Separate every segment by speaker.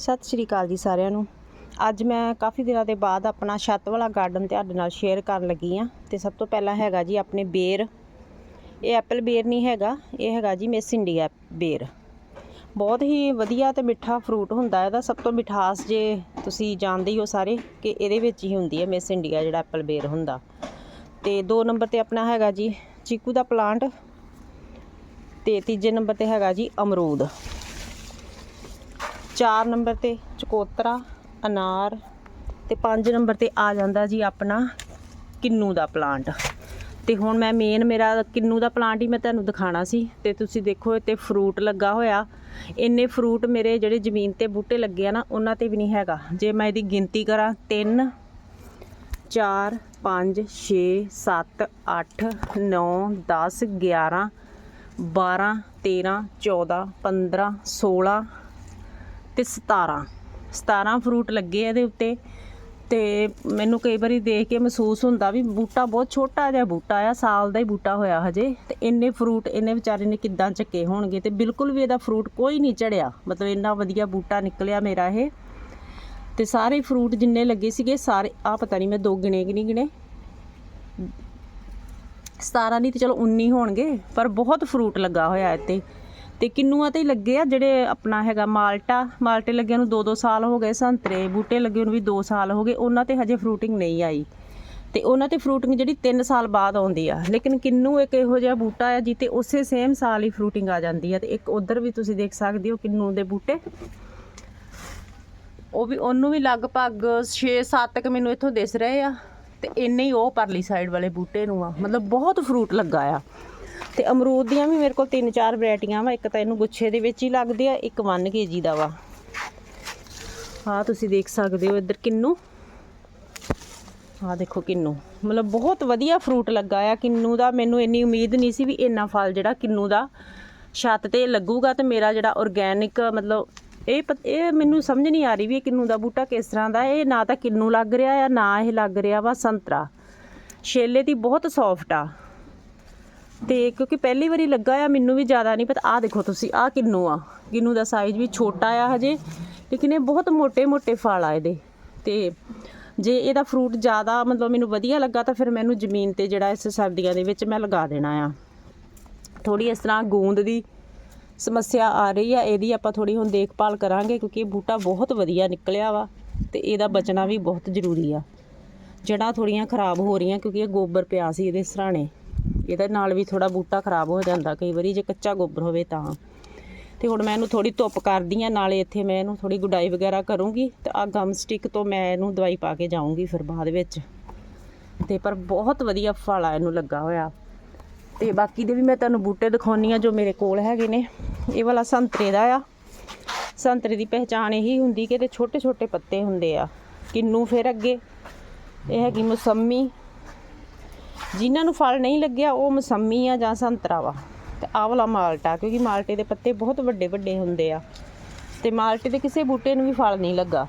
Speaker 1: ਸਤਿ ਸ਼੍ਰੀ ਅਕਾਲ ਜੀ ਸਾਰਿਆਂ ਨੂੰ। ਅੱਜ ਮੈਂ ਕਾਫੀ ਦਿਨਾਂ ਦੇ ਬਾਅਦ ਆਪਣਾ ਛੱਤ ਵਾਲਾ ਗਾਰਡਨ ਤੁਹਾਡੇ ਨਾਲ ਸ਼ੇਅਰ ਕਰਨ ਲੱਗੀ ਆ ਤੇ ਸਭ ਤੋਂ ਪਹਿਲਾਂ ਹੈਗਾ ਜੀ ਆਪਣੇ ਬੇਰ। ਇਹ ਐਪਲ ਬੇਰ ਨਹੀਂ ਹੈਗਾ, ਇਹ ਹੈਗਾ ਜੀ ਮਿਸ ਇੰਡੀਆ ਬੇਰ। ਬਹੁਤ ਹੀ ਵਧੀਆ ਤੇ ਮਿੱਠਾ ਫਰੂਟ ਹੁੰਦਾ ਇਹਦਾ ਸਭ ਤੋਂ ਮਿਠਾਸ ਜੇ ਤੁਸੀਂ ਜਾਣਦੇ ਹੀ ਹੋ ਸਾਰੇ ਕਿ ਇਹਦੇ ਵਿੱਚ ਹੀ ਹੁੰਦੀ ਹੈ ਮਿਸ ਇੰਡੀਆ ਜਿਹੜਾ ਐਪਲ ਬੇਰ ਹੁੰਦਾ। ਤੇ ਦੋ ਨੰਬਰ ਤੇ ਆਪਣਾ ਹੈਗਾ ਜੀ ਚੀਕੂ ਦਾ ਪਲਾਂਟ ਤੇ ਤੀਜੇ ਨੰਬਰ ਤੇ ਹੈਗਾ ਜੀ ਅਮਰੂਦ। ਚਾਰ ਨੰਬਰ ਤੇ ਚਕੋਤਰਾ, ਅਨਾਰ ਤੇ ਪੰਜ ਨੰਬਰ ਤੇ ਆ ਜਾਂਦਾ ਜੀ ਆਪਣਾ ਕਿੰਨੂ ਦਾ ਪਲਾਂਟ। ਤੇ ਹੁਣ ਮੈਂ ਮੇਨ ਮੇਰਾ ਕਿੰਨੂ ਦਾ ਪਲਾਂਟ ਹੀ ਮੈਂ ਤੁਹਾਨੂੰ ਦਿਖਾਣਾ ਸੀ ਤੇ ਤੁਸੀਂ ਦੇਖੋ ਇੱਥੇ ਫਰੂਟ ਲੱਗਾ ਹੋਇਆ। ਇੰਨੇ ਫਰੂਟ ਮੇਰੇ ਜਿਹੜੇ ਜ਼ਮੀਨ ਤੇ ਬੂਟੇ ਲੱਗੇ ਆ ਨਾ, ਉਹਨਾਂ ਤੇ ਵੀ ਨਹੀਂ ਹੈਗਾ। ਜੇ ਮੈਂ ਇਹਦੀ ਗਿਣਤੀ ਕਰਾਂ 3 4 5 6 7 8 9 10 11 12 13 14 15 16 ਤੇ 17 17 ਫਰੂਟ ਲੱਗੇ ਇਹਦੇ ਉੱਤੇ। ਤੇ ਮੈਨੂੰ ਕਈ ਵਾਰੀ ਦੇਖ ਕੇ ਮਹਿਸੂਸ ਹੁੰਦਾ ਵੀ ਬੂਟਾ ਬਹੁਤ ਛੋਟਾ ਜਿਹਾ ਬੂਟਾ ਆ, ਸਾਲ ਦਾ ਹੀ ਬੂਟਾ ਹੋਇਆ ਹਜੇ। ਤੇ ਇੰਨੇ ਫਰੂਟ ਇਹਨੇ ਵਿਚਾਰੇ ਨੇ ਕਿੱਦਾਂ ਚੱਕੇ ਹੋਣਗੇ? ਤੇ ਬਿਲਕੁਲ ਵੀ ਇਹਦਾ ਫਰੂਟ ਕੋਈ ਨਹੀਂ ਚੜਿਆ। ਮਤਲਬ ਇੰਨਾ ਵਧੀਆ ਬੂਟਾ ਨਿਕਲਿਆ ਮੇਰਾ ਇਹ। ਤੇ ਸਾਰੇ ਫਰੂਟ ਜਿੰਨੇ ਲੱਗੇ ਸੀਗੇ, ਸਾਰੇ ਆ ਪਤਾ ਨਹੀਂ ਮੈਂ ਦੋ ਗਿਣੇ ਕਿ ਨਹੀਂ ਗਿਣੇ। 17 ਨਹੀਂ ਤੇ ਚਲੋ 19 ਹੋਣਗੇ, ਪਰ ਬਹੁਤ ਫਰੂਟ ਲੱਗਾ ਹੋਇਆ ਇੱਥੇ। ਤੇ ਕਿੰਨੂਆਂ ਤੇ ਹੀ ਲੱਗੇ ਆ ਜਿਹੜੇ ਆਪਣਾ ਹੈਗਾ ਮਾਲਟਾ, ਮਾਲਟੇ ਲੱਗਿਆਂ ਨੂੰ 2-2 ਸਾਲ ਹੋ ਗਏ ਸੰਤਰੇ, ਬੂਟੇ ਲੱਗੇ ਨੂੰ ਵੀ 2 ਸਾਲ ਹੋ ਗਏ, ਉਹਨਾਂ ਤੇ ਹਜੇ ਫਰੂਟਿੰਗ ਨਹੀਂ ਆਈ। ਤੇ ਉਹਨਾਂ ਤੇ ਫਰੂਟਿੰਗ ਜਿਹੜੀ 3 ਸਾਲ ਬਾਅਦ ਆਉਂਦੀ ਆ, ਲੇਕਿਨ ਕਿੰਨੂ ਇੱਕ ਇਹੋ ਜਿਹਾ ਬੂਟਾ ਆ ਜਿੱਤੇ ਉਸੇ ਸੇਮ ਸਾਲ ਹੀ ਫਰੂਟਿੰਗ ਆ ਜਾਂਦੀ ਆ, ਤੇ ਇੱਕ ਉਧਰ ਵੀ ਤੁਸੀਂ ਦੇਖ ਸਕਦੇ ਹੋ ਕਿੰਨੂ ਦੇ ਬੂਟੇ। ਉਹ ਵੀ, ਉਹਨੂੰ ਵੀ ਲਗਭਗ 6-7 ਕ ਮੈਨੂੰ ਇੱਥੋਂ ਦਿਸ ਰਹੇ ਆ, ਤੇ ਇੰਨੇ ਹੀ ਉਹ ਪਰਲੀ ਸਾਈਡ ਵਾਲੇ ਬੂਟੇ ਨੂੰ ਆ, ਮਤਲਬ ਬਹੁਤ ਫਰੂਟ ਲੱਗਾ ਆ। ਤੇ ਅਮਰੂਦ ਦੀਆਂ ਵੀ ਮੇਰੇ ਕੋਲ ਤਿੰਨ ਚਾਰ ਵੈਰਾਈਟੀਆਂ ਵਾ, ਇੱਕ ਤਾਂ ਇਹਨੂੰ ਗੁੱਛੇ ਦੇ ਵਿੱਚ ਹੀ ਲੱਗਦੇ ਆ, ਇੱਕ 1 ਕੇਜੀ ਦਾ ਵਾ। ਹਾਂ ਤੁਸੀਂ ਦੇਖ ਸਕਦੇ ਹੋ ਇੱਧਰ ਕਿੰਨੂ। ਆਹ ਦੇਖੋ ਕਿੰਨੂ। ਮਤਲਬ ਬਹੁਤ ਵਧੀਆ ਫਰੂਟ ਲੱਗਾ ਆ, ਕਿੰਨੂ ਦਾ ਮੈਨੂੰ ਇੰਨੀ ਉਮੀਦ ਨਹੀਂ ਸੀ ਵੀ ਇੰਨਾ ਫਲ ਜਿਹੜਾ ਕਿੰਨੂ ਦਾ ਛੱਤ ਤੇ ਲੱਗੂਗਾ ਤੇ ਮੇਰਾ ਜਿਹੜਾ ਆਰਗੈਨਿਕ ਮਤਲਬ ਇਹ ਪਤ- ਇਹ ਮੈਨੂੰ ਸਮਝ ਨਹੀਂ ਆ ਰਹੀ ਵੀ ਇਹ ਕਿੰਨੂ ਦਾ ਬੂਟਾ ਕਿਸ ਤਰ੍ਹਾਂ ਦਾ ਇਹ ਨਾ ਤਾਂ ਕਿੰਨੂ ਲੱਗ ਰਿਹਾ ਆ, ਨਾ ਇਹ ਲੱਗ ਰਿਹਾ ਵਾ ਸੰਤਰਾ। ਛੇਲੇ ਦੀ ਬਹੁਤ ਸੌਫਟ ਆ। ਤੇ ਕਿਉਂਕਿ ਪਹਿਲੀ ਵਾਰੀ ਲੱਗਾ ਆ, ਮੈਨੂੰ ਵੀ ਜ਼ਿਆਦਾ ਨਹੀਂ ਪਤਾ। ਆਹ ਦੇਖੋ ਤੁਸੀਂ, ਆਹ ਕਿੰਨੂ ਆ। ਕਿੰਨੂ ਦਾ ਸਾਈਜ਼ ਵੀ ਛੋਟਾ ਆ ਹਜੇ, ਲੇਕਿਨ ਇਹ ਬਹੁਤ ਮੋٹے-ਮੋٹے ਫਲ ਆ ਇਹਦੇ। ਤੇ ਜੇ ਇਹਦਾ ਫਰੂਟ ਜ਼ਿਆਦਾ ਮਤਲਬ ਮੈਨੂੰ ਵਧੀਆ ਲੱਗਾ, ਤਾਂ ਫਿਰ ਮੈਨੂੰ ਜ਼ਮੀਨ ਤੇ ਜਿਹੜਾ ਇਸ ਸਰਦੀਆਂ ਦੇ ਵਿੱਚ ਮੈਂ ਲਗਾ ਦੇਣਾ ਆ। ਥੋੜੀ ਇਸ ਤਰ੍ਹਾਂ ਗੂੰਦ ਦੀ ਸਮੱਸਿਆ ਆ ਰਹੀ ਆ, ਇਹਦੀ ਆਪਾਂ ਥੋੜੀ ਹੁਣ ਦੇਖਭਾਲ ਕਰਾਂਗੇ, ਕਿਉਂਕਿ ਇਹ ਬੂਟਾ ਬਹੁਤ ਵਧੀਆ ਨਿਕਲਿਆ ਵਾ ਤੇ ਇਹਦਾ ਬਚਣਾ ਵੀ ਬਹੁਤ ਜ਼ਰੂਰੀ ਆ। ਜੜਾਂ ਥੋੜੀਆਂ ਖਰਾਬ ਹੋ ਰਹੀਆਂ, ਕਿਉਂਕਿ ਇਹ ਗੋਬਰ ਪਿਆ ਸੀ ਇਹਦੇ ਸਰਾਣੇ। ਇਹਦੇ ਨਾਲ ਵੀ ਥੋੜਾ ਬੂਟਾ ਖਰਾਬ ਹੋ ਜਾਂਦਾ ਕਈ ਵਾਰੀ, ਜੇ ਕੱਚਾ ਗੋਬਰ ਹੋਵੇ ਤਾਂ। ਤੇ ਹੁਣ ਮੈਂ ਇਹਨੂੰ ਥੋੜੀ ਧੁੱਪ ਕਰਦੀ ਆ ਨਾਲੇ ਇੱਥੇ ਮੈਂ ਇਹਨੂੰ ਥੋੜੀ ਗੁਡਾਈ ਵਗੈਰਾ ਕਰੂੰਗੀ ਤੇ ਆ ਗਮ ਸਟਿਕ ਤੋਂ ਮੈਂ ਇਹਨੂੰ ਦਵਾਈ ਪਾ ਕੇ ਜਾਊਂਗੀ ਫਿਰ ਬਾਅਦ ਵਿੱਚ। ਤੇ ਪਰ ਬਹੁਤ ਵਧੀਆ ਫਲ ਆ ਇਹਨੂੰ ਲੱਗਾ ਹੋਇਆ। ਤੇ ਬਾਕੀ ਦੇ ਵੀ ਮੈਂ ਤੁਹਾਨੂੰ ਬੂਟੇ ਦਿਖਾਉਣੀ ਆ ਜੋ ਮੇਰੇ ਕੋਲ ਹੈਗੇ ਨੇ। ਇਹ ਵਾਲਾ ਸੰਤਰੇ ਦਾ ਆ। ਸੰਤਰੇ ਦੀ ਪਹਿਚਾਣ ਇਹੀ ਹੁੰਦੀ ਕਿ ਇਹਦੇ ਛੋਟੇ ਛੋਟੇ ਪੱਤੇ ਹੁੰਦੇ ਆ। ਕਿੰਨੂ ਫਿਰ ਅੱਗੇ। ਇਹ ਹੈਗੀ ਮੌਸਮੀ। ਜਿਨ੍ਹਾਂ ਨੂੰ ਫਲ ਨਹੀਂ ਲੱਗਿਆ, ਉਹ ਮੌਸੰਮੀ ਆ ਜਾਂ ਸੰਤਰਾ ਵਾ ਤੇ ਆਹ ਵਾਲਾ ਮਾਲਟਾ ਕਿਉਂਕਿ ਮਾਲਟੇ ਦੇ ਪੱਤੇ ਬਹੁਤ ਵੱਡੇ ਵੱਡੇ ਹੁੰਦੇ ਆ। ਤੇ ਮਾਲਟੇ ਦੇ ਕਿਸੇ ਬੂਟੇ ਨੂੰ ਵੀ ਫਲ ਨਹੀਂ ਲੱਗਾ।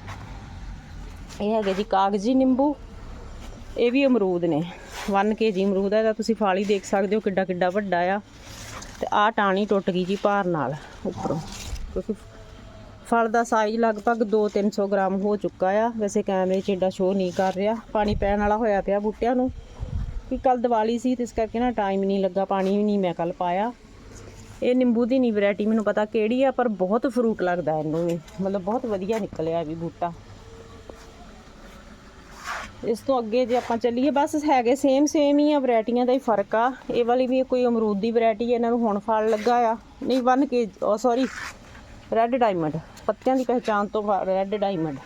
Speaker 1: ਇਹ ਹੈਗੇ ਜੀ ਕਾਗਜ਼ੀ ਨਿੰਬੂ, ਇਹ ਵੀ ਅਮਰੂਦ ਨੇ। 1 ਕੇਜੀ ਅਮਰੂਦ ਆ, ਇਹਦਾ ਤੁਸੀਂ ਫਲ ਹੀ ਦੇਖ ਸਕਦੇ ਹੋ ਕਿੱਡਾ ਕਿੱਡਾ ਵੱਡਾ ਆ। ਤੇ ਆਹ ਟਾਣੀ ਟੁੱਟ ਗਈ ਜੀ ਭਾਰ ਨਾਲ ਉੱਪਰੋਂ। ਕਿਉਂਕਿ ਫਲ ਦਾ ਸਾਈਜ਼ ਲਗਭਗ 2-300 ਗ੍ਰਾਮ ਹੋ ਚੁੱਕਾ ਆ। ਵੈਸੇ ਕੈਮਰੇ 'ਚ ਏਡਾ ਸ਼ੋਅ ਨਹੀਂ ਕਰ ਰਿਹਾ। ਪਾਣੀ ਪੈਣ ਵਾਲਾ ਹੋਇਆ ਪਿਆ ਬੂਟਿਆਂ ਨੂੰ। ਕਿ ਕੱਲ ਦੀਵਾਲੀ ਸੀ ਤੇ ਇਸ ਕਰਕੇ ਨਾ ਟਾਈਮ ਨਹੀਂ ਲੱਗਾ, ਪਾਣੀ ਵੀ ਨਹੀਂ ਮੈਂ ਕੱਲ ਪਾਇਆ। ਇਹ ਨਿੰਬੂ ਦੀ ਨਹੀਂ ਵੈਰਾਈਟੀ ਮੈਨੂੰ ਪਤਾ ਕਿਹੜੀ ਆ, ਪਰ ਬਹੁਤ ਫਰੂਟ ਲੱਗਦਾ ਇਹਨੂੰ ਵੀ। ਮਤਲਬ ਬਹੁਤ ਵਧੀਆ ਨਿਕਲਿਆ ਵੀ ਬੂਟਾ। ਇਸ ਤੋਂ ਅੱਗੇ ਜੇ ਆਪਾਂ ਚੱਲੀਏ, ਬਸ ਹੈਗੇ ਸੇਮ ਸੇਮ ਹੀ ਆ ਵੈਰਾਈਟੀਆਂ ਦਾ ਹੀ ਫ਼ਰਕ ਆ। ਇਹ ਵਾਲੀ ਵੀ ਕੋਈ ਅਮਰੂਦ ਦੀ ਵੈਰਾਈਟੀ ਹੈ ਇਹਨਾਂ ਨੂੰ ਹੁਣ ਫਲ ਲੱਗਾ ਆ। ਨਹੀਂ 1 ਕੇ ਉਹ ਸੌਰੀ ਰੈੱਡ ਡਾਇਮੰਡ ਪੱਤਿਆਂ ਦੀ ਪਹਿਚਾਨ ਤੋਂ ਰੈੱਡ ਡਾਇਮੰਡ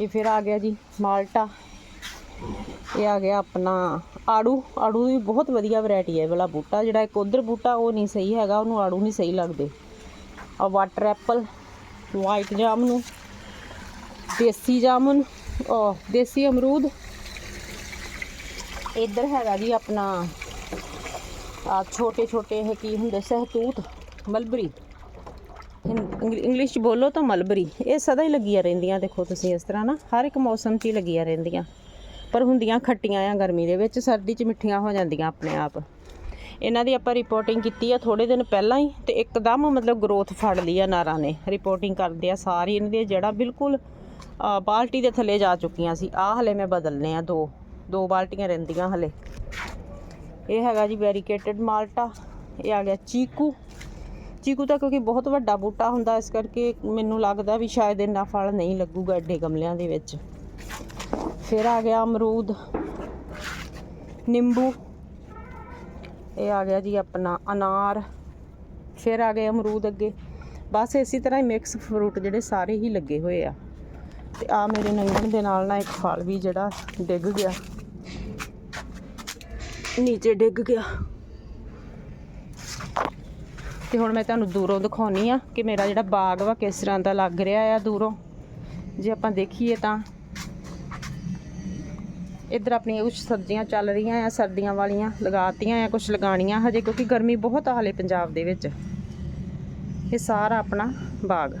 Speaker 1: ਇਹ ਫਿਰ ਆ ਗਿਆ ਜੀ, ਮਾਲਟਾ। ਇਹ ਆ ਗਿਆ ਆਪਣਾ ਆੜੂ। ਆੜੂ ਦੀ ਬਹੁਤ ਵਧੀਆ ਵੈਰਾਈਟੀ ਹੈ ਇਹ ਵਾਲਾ ਬੂਟਾ। ਜਿਹੜਾ ਇੱਕ ਉਧਰ ਬੂਟਾ, ਉਹ ਨਹੀਂ ਸਹੀ ਹੈਗਾ। ਉਹਨੂੰ ਆੜੂ ਨਹੀਂ ਸਹੀ ਲੱਗਦੇ। ਆ ਵਾਟਰ ਐਪਲ ਵਾਈਟ ਜਾਮਨੂ, ਦੇਸੀ ਜਾਮਨ ਉਹ ਦੇਸੀ ਅਮਰੂਦ। ਇੱਧਰ ਹੈਗਾ ਜੀ ਆਪਣਾ ਆ ਛੋਟੇ ਛੋਟੇ ਇਹ ਕੀ ਹੁੰਦੇ, ਸਹਤੂਤ, ਮਲਬਰੀ। ਇੰਗਲਿਸ਼ ਚ ਬੋਲੋ ਤਾਂ ਮਲਬਰੀ। ਇਹ ਸਦਾ ਹੀ ਲੱਗੀਆਂ ਰਹਿੰਦੀਆਂ, ਦੇਖੋ ਤੁਸੀਂ ਇਸ ਤਰ੍ਹਾਂ ਨਾ। ਹਰ ਇੱਕ ਮੌਸਮ 'ਚ ਹੀ ਲੱਗੀਆਂ ਰਹਿੰਦੀਆਂ। ਪਰ ਹੁੰਦੀਆਂ ਖੱਟੀਆਂ ਆ ਗਰਮੀ ਦੇ ਵਿੱਚ, ਸਰਦੀ 'ਚ ਮਿੱਠੀਆਂ ਹੋ ਜਾਂਦੀਆਂ ਆਪਣੇ ਆਪ। ਇਹਨਾਂ ਦੀ ਆਪਾਂ ਰਿਪੋਰਟਿੰਗ ਕੀਤੀ ਆ ਥੋੜੇ ਦਿਨ ਪਹਿਲਾਂ ਹੀ ਤੇ ਇੱਕਦਮ ਮਤਲਬ ਗਰੋਥ ਫੜ ਲਈ ਆ ਨਾਰਾਂ ਨੇ। ਰਿਪੋਰਟਿੰਗ ਕਰਦੇ ਆ ਸਾਰੀ ਇਹਨਾਂ ਦੀ ਜੜ੍ਹਾਂ ਬਿਲਕੁਲ ਬਾਲਟੀ ਦੇ ਥੱਲੇ ਜਾ ਚੁੱਕੀਆਂ ਸੀ। ਆ ਹਲੇ ਮੈਂ ਬਦਲਨੇ ਆ ਦੋ ਦੋ ਬਾਲਟੀਆਂ ਰਹਿੰਦੀਆਂ ਹਲੇ। ਇਹ ਹੈਗਾ ਜੀ ਵੈਰੀਕੇਟਡ ਮਾਲਟਾ, ਇਹ ਆ ਗਿਆ ਚੀਕੂ। ਚੀਕੂ ਤਾਂ ਕਿਉਂਕਿ ਬਹੁਤ ਵੱਡਾ ਬੂਟਾ ਹੁੰਦਾ, ਇਸ ਕਰਕੇ ਮੈਨੂੰ ਲੱਗਦਾ ਵੀ ਸ਼ਾਇਦ ਇੰਨਾ ਫਲ ਨਹੀਂ ਲੱਗੂਗਾ ਐਡੇ ਗਮਲਿਆਂ ਦੇ ਵਿੱਚ। ਫਿਰ ਆ ਗਿਆ ਅਮਰੂਦ, ਨਿੰਬੂ, ਇਹ ਆ ਗਿਆ ਜੀ ਆਪਣਾ ਅਨਾਰ, ਫਿਰ ਆ ਗਏ ਅਮਰੂਦ ਅੱਗੇ। ਬਸ ਇਸੇ ਤਰ੍ਹਾਂ ਹੀ ਮਿਕਸ ਫਰੂਟ ਜਿਹੜੇ ਸਾਰੇ ਹੀ ਲੱਗੇ ਹੋਏ ਆ। ਤੇ ਆ ਮੇਰੇ ਨੰਗਣ ਦੇ ਨਾਲ ਨਾ ਇੱਕ ਫਲ ਵੀ ਜਿਹੜਾ ਡਿੱਗ ਗਿਆ। ਨੀਚੇ ਡਿੱਗ ਗਿਆ। ਤੇ ਹੁਣ ਮੈਂ ਤੁਹਾਨੂੰ ਦੂਰੋਂ ਦਿਖਾਉਣੀ ਆ ਕਿ ਮੇਰਾ ਜਿਹੜਾ ਬਾਗ ਵਾ ਕਿਸ ਤਰ੍ਹਾਂ ਦਾ ਲੱਗ ਰਿਹਾ ਆ ਦੂਰੋਂ। ਜੇ ਆਪਾਂ ਦੇਖੀਏ ਤਾਂ ਇੱਧਰ ਆਪਣੀਆਂ ਕੁਝ ਸਬਜ਼ੀਆਂ ਚੱਲ ਰਹੀਆਂ ਆ, ਸਰਦੀਆਂ ਵਾਲੀਆਂ ਲਗਾਤੀਆਂ ਆ ਕੁਝ ਲਗਾਣੀਆਂ ਹਜੇ ਕਿਉਂਕਿ ਗਰਮੀ ਬਹੁਤ ਆ ਹਾਲੇ ਪੰਜਾਬ ਦੇ ਵਿੱਚ। ਇਹ ਸਾਰਾ ਆਪਣਾ ਬਾਗ।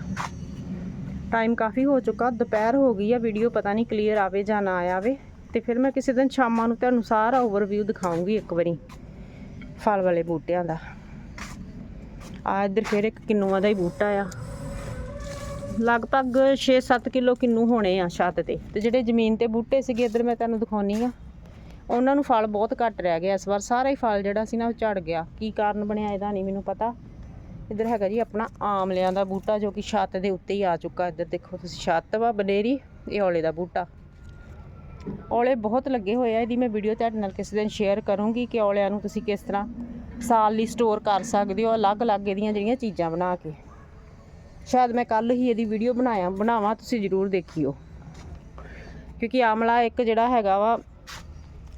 Speaker 1: ਟਾਈਮ ਕਾਫੀ ਹੋ ਚੁੱਕਾ, ਦੁਪਹਿਰ ਹੋ ਗਈ ਆ ਵੀਡੀਓ ਪਤਾ ਨਹੀਂ ਕਲੀਅਰ ਆਵੇ ਜਾਂ ਨਾ ਆਵੇ। ਤੇ ਫਿਰ ਮੈਂ ਕਿਸੇ ਦਿਨ ਸ਼ਾਮਾਂ ਨੂੰ ਤੁਹਾਨੂੰ ਸਾਰਾ ਓਵਰਵਿਊ ਦਿਖਾਉਂਗੀ ਇੱਕ ਵਾਰੀ, ਫਲ ਵਾਲੇ ਬੂਟਿਆਂ ਦਾ। ਆ ਇੱਧਰ ਫਿਰ ਇੱਕ ਕਿੰਨੂਆਂ ਦਾ ਹੀ ਬੂਟਾ ਆ। ਲਗਭਗ 6-7 ਕਿਲੋ ਕਿੰਨੂ ਹੋਣੇ ਆ ਛੱਤ ਤੇ। ਤੇ ਜਿਹੜੇ ਜ਼ਮੀਨ ਤੇ ਬੂਟੇ ਸੀਗੇ, ਇੱਧਰ ਮੈਂ ਤੁਹਾਨੂੰ ਦਿਖਾਉਣੀ ਆ। ਉਹਨਾਂ ਨੂੰ ਫਲ ਬਹੁਤ ਘੱਟ ਰਹਿ ਗਿਆ ਇਸ ਵਾਰ। ਸਾਰਾ ਹੀ ਫਲ ਜਿਹੜਾ ਸੀ ਨਾ, ਉਹ ਝੜ ਗਿਆ। ਕੀ ਕਾਰਨ ਬਣਿਆ ਇਹਦਾ ਨਹੀਂ ਮੈਨੂੰ ਪਤਾ। ਇੱਧਰ ਹੈਗਾ ਜੀ ਆਪਣਾ ਆਮਲਿਆਂ ਦਾ ਬੂਟਾ, ਜੋ ਕਿ ਛੱਤ ਦੇ ਉੱਤੇ ਹੀ ਆ ਚੁੱਕਾ। ਇੱਧਰ ਦੇਖੋ ਤੁਸੀਂ, ਛੱਤ ਵਾ ਬਨੇਰੀ, ਇਹ ਔਲੇ ਦਾ ਬੂਟਾ। ਔਲੇ ਬਹੁਤ ਲੱਗੇ ਹੋਏ ਆ। ਇਹਦੀ ਮੈਂ ਵੀਡੀਓ ਤੁਹਾਡੇ ਨਾਲ ਕਿਸੇ ਦਿਨ ਸ਼ੇਅਰ ਕਰੂੰਗੀ ਕਿ ਔਲਿਆਂ ਨੂੰ ਤੁਸੀਂ ਕਿਸ ਤਰ੍ਹਾਂ ਸਾਲ ਲਈ ਸਟੋਰ ਕਰ ਸਕਦੇ ਹੋ। ਅਲੱਗ-ਅਲੱਗ ਇਹਦੀਆਂ ਜਿਹੜੀਆਂ ਚੀਜ਼ਾਂ ਬਣਾ ਕੇ। ਸ਼ਾਇਦ ਮੈਂ ਕੱਲ ਹੀ ਇਹਦੀ ਵੀਡੀਓ ਬਣਾਇਆ, ਬਣਾਵਾਂ, ਤੁਸੀਂ ਜ਼ਰੂਰ ਦੇਖਿਓ। ਕਿਉਂਕਿ ਆਮਲਾ ਇੱਕ ਜਿਹੜਾ ਹੈਗਾ ਵਾ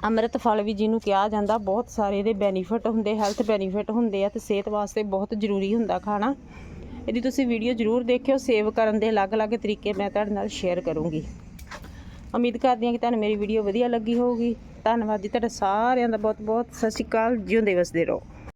Speaker 1: ਅੰਮ੍ਰਿਤ ਫਲ ਵੀ ਜਿਹਨੂੰ ਕਿਹਾ ਜਾਂਦਾ, ਬਹੁਤ ਸਾਰੇ ਇਹਦੇ ਬੈਨੀਫਿਟ ਹੁੰਦੇ ਹੈਲਥ ਬੈਨੀਫਿਟ ਹੁੰਦੇ ਆ ਤੇ ਸਿਹਤ ਵਾਸਤੇ ਬਹੁਤ ਜ਼ਰੂਰੀ ਹੁੰਦਾ ਖਾਣਾ। ਇਹਦੀ ਤੁਸੀਂ ਵੀਡੀਓ ਜ਼ਰੂਰ ਦੇਖਿਓ ਸੇਵ ਕਰਨ ਦੇ ਅਲੱਗ-ਅਲੱਗ ਤਰੀਕੇ ਮੈਂ ਤੁਹਾਡੇ ਨਾਲ ਸ਼ੇਅਰ ਕਰੂੰਗੀ। ਉਮੀਦ ਕਰਦੀ ਹਾਂ ਕਿ ਤੁਹਾਨੂੰ ਮੇਰੀ ਵੀਡੀਓ ਵਧੀਆ ਲੱਗੀ ਹੋਊਗੀ। ਧੰਨਵਾਦ ਜੀ ਤੁਹਾਡਾ ਸਾਰਿਆਂ ਦਾ ਬਹੁਤ ਬਹੁਤ ਸਤਿ ਸ਼੍ਰੀ ਅਕਾਲ, ਜਿਉਂਦੇ ਵਸਦੇ ਰਹੋ।